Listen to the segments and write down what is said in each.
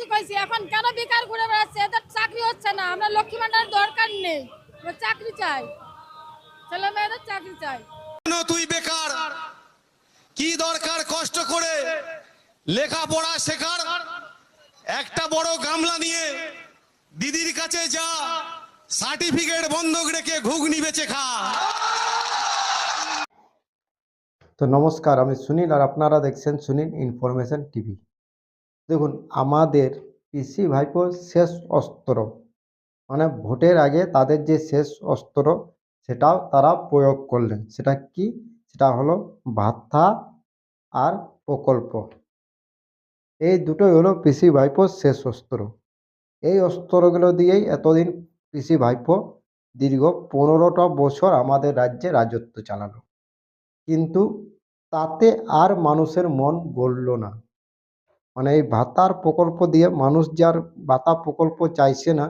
বেশি কইছি এখন কেন বেকার ঘুরে বেড়াচ্ছে? এদের চাকরি হচ্ছে না আমরা লক্ষ্মী ভান্ডারের দরকার নেই। চাকরি চাই। ছেলে মেয়েদের চাকরি চাই। কেন তুই বেকার? কি দরকার কষ্ট করে? লেখাপড়া শেখার? একটা বড় গামলা নিয়ে দিদির কাছে যা সার্টিফিকেট বন্ধক রেখে ঘুগনি বেচে খা। তো নমস্কার আমি সুনীল আর আপনারা দেখছেন সুনীল ইনফরমেশন টিভি। দেখুন, আমাদের পিসি ভাইপোর শেষ অস্ত্র। মানে ভোটের আগে তাদের যে শেষ অস্ত্র, সেটাও তারা প্রয়োগ করলেন। সেটা কি? সেটা হলো ভাতা আর প্রকল্প। এই দুটোই হলো পিসি ভাইপোর শেষ অস্ত্র। এই অস্ত্রগুলো দিয়েই এতদিন পিসি ভাইপো দীর্ঘ পনেরোটা বছর আমাদের রাজ্যে রাজত্ব চালালো। কিন্তু তাতে আর মানুষের মন গড়ল না। মানে এই ভাতার প্রকল্প দিয়ে মানুষ যার ভাতা প্রকল্প চাইছে না,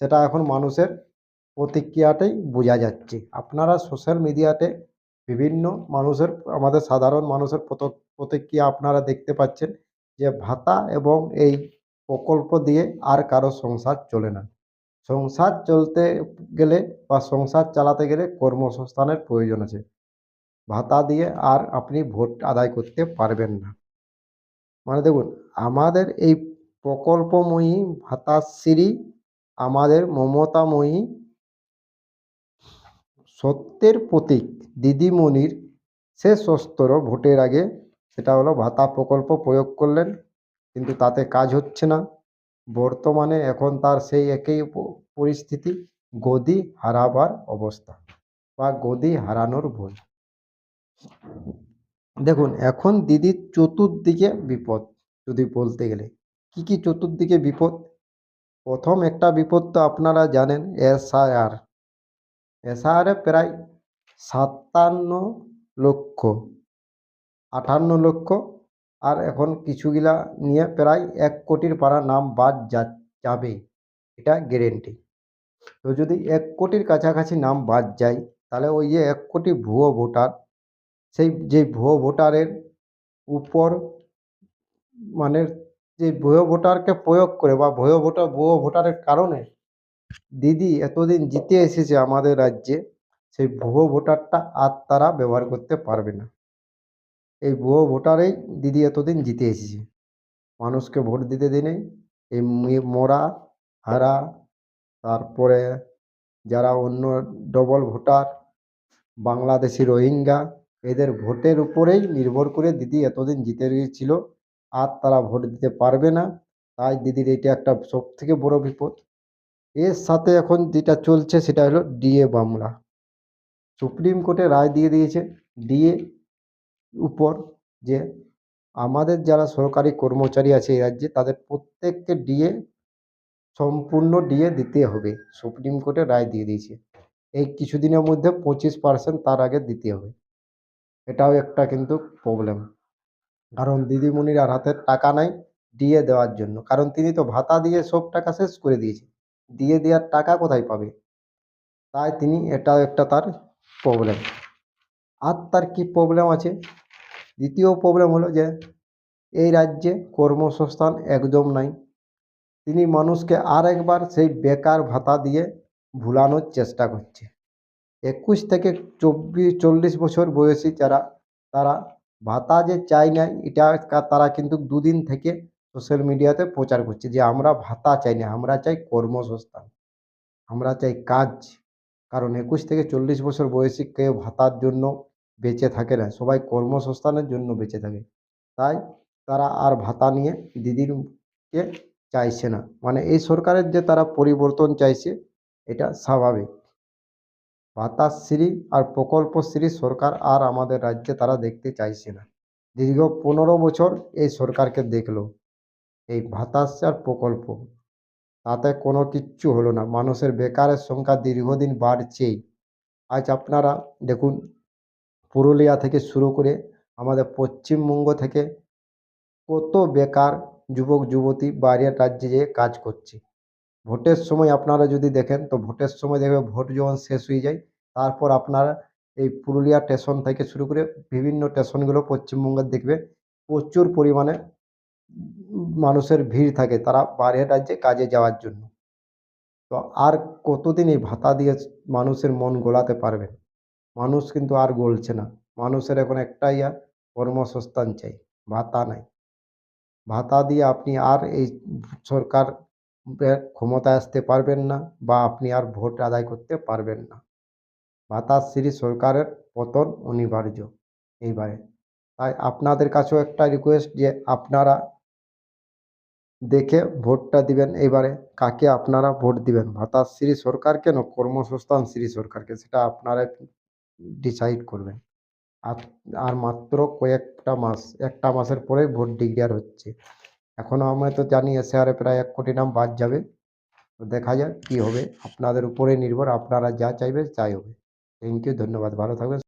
সেটা এখন মানুষের প্রতিক্রিয়াটাই বোঝা যাচ্ছে। আপনারা সোশ্যাল মিডিয়াতে বিভিন্ন মানুষের, আমাদের সাধারণ মানুষের প্রতিক্রিয়া আপনারা দেখতে পাচ্ছেন যে ভাতা এবং এই প্রকল্প দিয়ে আর কারও সংসার চলে না। সংসার চলতে গেলে বা সংসার চালাতে গেলে কর্মসংস্থানের প্রয়োজন আছে। ভাতা দিয়ে আর আপনি ভোট আদায় করতে পারবেন না। মানে দেখুন, আমাদের এই প্রকল্পময়ী ভাতাশ্রী, আমাদের মমতাময়ী সত্যের প্রতীক দিদিমণির শেষ অস্ত্র ভোটের আগে সেটা হলো ভাতা প্রকল্প প্রয়োগ করলেন, কিন্তু তাতে কাজ হচ্ছে না। বর্তমানে এখন তার সেই একই পরিস্থিতি, গদি হারাবার অবস্থা বা গদি হারানোর ভয়। দেখুন, এখন দিদির চতুর্দিকে বিপদ, যদি বলতে গেলে। কি কি চতুর্দিকে বিপদ? প্রথম একটা বিপদ তো আপনারা জানেন, এসআইআর। এসআইআরে প্রায় সাতান্ন লক্ষ আঠান্ন লক্ষ, আর এখন কিছুগুলা নিয়ে প্রায় এক কোটির পাড়া নাম বাদ যা, যাবে। এটা গ্যারেন্টি তো যদি এক কোটির কাছাকাছি নাম বাদ যায়, তাহলে ওই যে এক কোটি ভুয়ো ভোটার সেই যে ভুয়ো ভোটারের উপর মানে যে ভুয়ো ভোটারকে প্রয়োগ করে বা ভুয়ো ভোটার ভুয়ো ভোটারের কারণে দিদি এতদিন জিতে এসেছে আমাদের রাজ্যে, সেই ভুয়ো ভোটারটা আর তারা ব্যবহার করতে পারবে না। এই ভুয়ো ভোটারেই দিদি এতদিন জিতে এসেছে। মানুষকে ভোট দিতে দিনে এই মরা, হারা, তারপরে যারা অন্য ডবল ভোটার, বাংলাদেশি রোহিঙ্গা এদের ভোটের উপরেই নির্ভর করে দিদি এতদিন জিতে গিয়েছিল, আর তারা ভোট দিতে পারবে না। তাই দিদির এটা একটা সব থেকে বড় বিপদ। এর সাথে এখন যেটা চলছে সেটা হলো ডিএ মামলা সুপ্রিম কোর্টে রায় দিয়ে দিয়েছে ডিএ উপর যে আমাদের যারা সরকারি কর্মচারী আছে এই রাজ্যে, তাদের প্রত্যেককে ডিএ, সম্পূর্ণ ডিএ দিতে হবে। সুপ্রিম কোর্টে রায় দিয়ে দিয়েছে। এই কিছুদিনের মধ্যে পঁচিশ পার্সেন্ট তার আগে দিতে হবে। এটাও একটা কিন্তু প্রবলেম কারণ দিদিমণির আর হাতে টাকা নাই দিয়ে দেওয়ার জন্য। কারণ তিনি তো ভাতা দিয়ে সব টাকা শেষ করে দিয়েছে দিয়ে দেওয়ার টাকা কোথায় পাবে? তাই তিনি এটাও একটা তার প্রবলেম আর তার কি প্রবলেম আছে? দ্বিতীয় প্রবলেম হলো যে, এই রাজ্যে কর্মসংস্থান একদম নাই। তিনি মানুষকে আর একবার সেই বেকার ভাতা দিয়ে ভুলানোর চেষ্টা করছে। একুশ থেকে চব্বিশ, চল্লিশ বছর বয়সী যারা, তারা ভাতা যে চাই না, এটা তারা কিন্তু দুদিন থেকে সোশ্যাল মিডিয়াতে প্রচার করছে যে আমরা ভাতা চাই না, আমরা চাই কর্মসংস্থান, আমরা চাই কাজ। কারণ একুশ থেকে চল্লিশ বছর বয়সী কেউ ভাতার জন্য বেঁচে থাকে না, সবাই কর্মসংস্থানের জন্য বেঁচে থাকে। তাই তারা আর ভাতা নিয়ে দিদিরকে চাইছে না। মানে এই সরকারের যে তারা পরিবর্তন চাইছে, এটা স্বাভাবিক। ভাতাশ্রী আর প্রকল্পশ্রী সরকার আর আমাদের রাজ্যে তারা দেখতে চাইছে না। দীর্ঘ পনেরো বছর এই সরকারকে দেখল, এই ভাতাশ্রী আর প্রকল্প। তাতে কোনো কিচ্ছু হলো না। মানুষের বেকারের সংখ্যা দীর্ঘদিন বাড়ছেই। আজ আপনারা দেখুন, পুরুলিয়া থেকে শুরু করে আমাদের পশ্চিমবঙ্গ থেকে কত বেকার যুবক, যুবতী বাইরের রাজ্যে যেয়ে কাজ করছে। ভোটের সময় আপনারা যদি দেখেন, তো ভোটের সময় দেখবে ভোট যখন শেষ হয়ে যায়, তারপর আপনারা এই পুরুলিয়া স্টেশন থেকে শুরু করে বিভিন্ন স্টেশনগুলো পশ্চিমবঙ্গের দেখবে প্রচুর পরিমাণে মানুষের ভিড় থাকে তারা বাইরের রাজ্যে কাজে যাওয়ার জন্য। তো আর কতদিন এই ভাতা দিয়ে মানুষের মন গোলাতে পারবেন মানুষ কিন্তু আর গলছে না। মানুষের এখন একটাই কর্মসংস্থান চাই, ভাতা নাই। ভাতা দিয়ে আপনি আর এই সরকার ক্ষমতায় আসতে পারবেন না বা আপনি আর ভোট আদায় করতে পারবেন না। ভাতাশ্রী সরকারের পতন অনিবার্য এইবারে। তাই আপনাদের কাছেও একটা রিকোয়েস্ট যে আপনারা দেখে ভোটটা দিবেন এবারে কাকে আপনারা ভোট দিবেন? ভাতাশ্রী সরকার কেন? কর্মসংস্থান শ্রী সরকারকে? সেটা আপনারা ডিসাইড করবেন। আর আর মাত্র কয়েকটা মাস, একটা মাসের পরে ভোট ডিক্লেয়ার হচ্ছে। এখনও আমরা তো জানি এসআরে প্রায় এক কোটি নাম বাদ যাবে। তো দেখা যাক কী হবে। আপনাদের উপরে নির্ভর, আপনারা যা চাইবে তাই হবে। থ্যাংক ইউ ধন্যবাদ। ভালো থাকবেন।